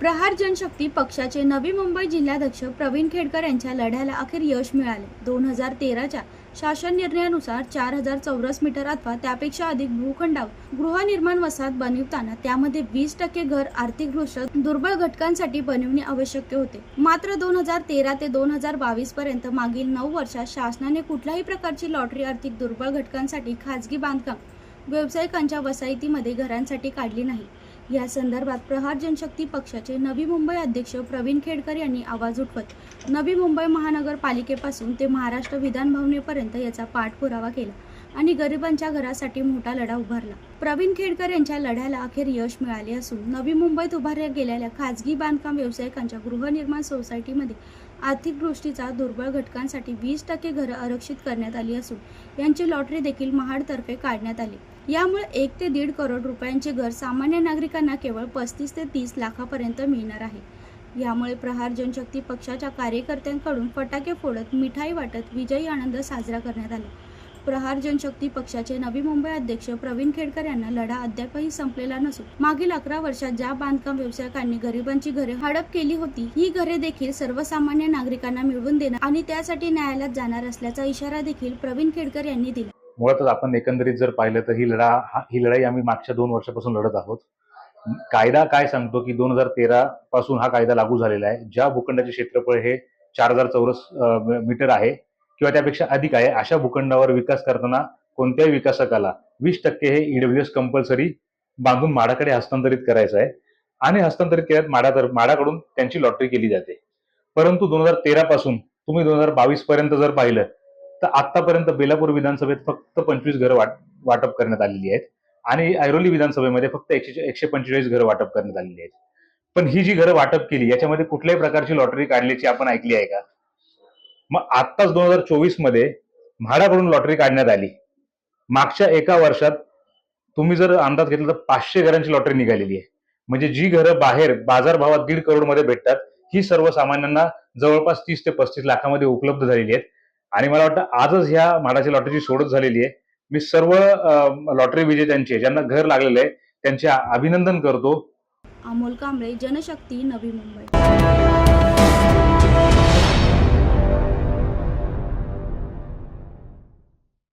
प्रहार जनशक्ती पक्षाचे नवी मुंबई जिल्हाध्यक्ष प्रवीण खेडकर यांच्या लढ्याला अखेर यश मिळाले. दोन हजार तेराच्या शासन निर्णयानुसार चार हजार चौरस मीटर अथवा त्यापेक्षा अधिक भूखंडावर गृहनिर्माण वसाहत बनविताना त्यामध्ये वीस टक्के घर आर्थिकदृष्ट्या दुर्बळ घटकांसाठी बनविणे आवश्यक होते. मात्र दोन हजार तेरा ते दोन हजार बावीस पर्यंत मागील नऊ वर्षात शासनाने कुठल्याही प्रकारची लॉटरी आर्थिक दुर्बळ घटकांसाठी खाजगी बांधकाम व्यावसायिकांच्या वसाहतीमध्ये घरांसाठी काढली नाही. या संदर्भात प्रहार जनशक्ती पक्षाचे नवी मुंबई अध्यक्ष प्रवीण खेडकर यांनी आवाज उठवत नवी मुंबई महानगरपालिकेपासून ते महाराष्ट्र विधानभवनेपर्यंत याचा पाठपुरावा केला. आणि गरिबांच्या घरासाठी मोठा लढा उभारला. प्रवीण खेडकर यांच्या लढ्याला अखेर यश मिळाले असून नवी मुंबईत उभारल्या गेलेल्या खाजगी बांधकाम व्यावसायिकांच्या गृहनिर्माण सोसायटीमध्ये आर्थिक दृष्टीचा दुर्बळ घटकांसाठी वीस टक्के घरं आरक्षित करण्यात आली असून यांची लॉटरी देखील महाडतर्फे काढण्यात आली. यामुळे एक ते दीड करोड रुपयांचे घर सामान्य नागरिकांना केवळ पस्तीस ते तीस लाखापर्यंत मिळणार आहे. यामुळे प्रहार जनशक्ती पक्षाच्या कार्यकर्त्यांकडून फटाके फोडत मिठाई वाटत विजयी आनंद साजरा करण्यात आला. प्रहार जनशक्ती पक्षाचे नवी मुंबई अध्यक्ष प्रवीण खेडकर यांना लढा अद्यापही संपलेला नसून मागील अकरा वर्षात ज्या बांधकाम व्यावसायिकांनी गरिबांची घरे हडप केली होती ही घरे देखील सर्वसामान्य नागरिकांना मिळवून देणार आणि त्यासाठी न्यायालयात जाणार असल्याचा इशारा देखील प्रवीण खेडकर यांनी दिला. मुळातच आपण एकंदरीत जर पाहिलं तर ही लढा ही लढाई आम्ही मागच्या दोन वर्षापासून लढत आहोत. कायदा काय सांगतो की दोन हजार तेरा पासून हा कायदा लागू झालेला आहे. ज्या भूखंडाचे क्षेत्रफळ हे चार हजार चौरस मीटर आहे किंवा त्यापेक्षा अधिक आहे अशा भूखंडावर विकास करताना कोणत्याही विकासकाला वीस टक्के हे ईडब्ल्यूएस कंपल्सरी बांधून माडाकडे हस्तांतरित करायचं आहे. आणि हस्तांतरित केल्यात माडातर माडाकडून त्यांची लॉटरी केली जाते. परंतु दोन हजार तेरा पासून तुम्ही दोन हजार बावीस पर्यंत जर पाहिलं तर आतापर्यंत बेलापूर विधानसभेत फक्त पंचवीस घरं वाट वाटप करण्यात आलेली आहेत. आणि ऐरोली विधानसभेमध्ये फक्त एकशे एकशे पंचेचाळीस घरं वाटप करण्यात आलेली आहेत. पण ही जी घरं वाटप केली याच्यामध्ये कुठल्याही प्रकारची लॉटरी काढल्याची आपण ऐकली आहे का? मग आत्ताच दोन हजार चोवीसमध्ये म्हाडाकडून लॉटरी काढण्यात आली. मागच्या एका वर्षात तुम्ही जर अंदाज घेतला तर पाचशे घरांची लॉटरी निघालेली आहे. म्हणजे जी घरं बाहेर बाजारभावात दीड करोडमध्ये भेटतात ही सर्वसामान्यांना जवळपास तीस ते पस्तीस लाखामध्ये उपलब्ध झालेली आहेत. आणि मला वाटतं आजच ह्या म्हाडाच्या लॉटरीची सोडत झालेली आहे. मी सर्व लॉटरी विजेत्यांचे ज्यांना घर लागलेलं आहे त्यांचे अभिनंदन करतो. अमोल कांबळे जनशक्ती नवी मुंबई.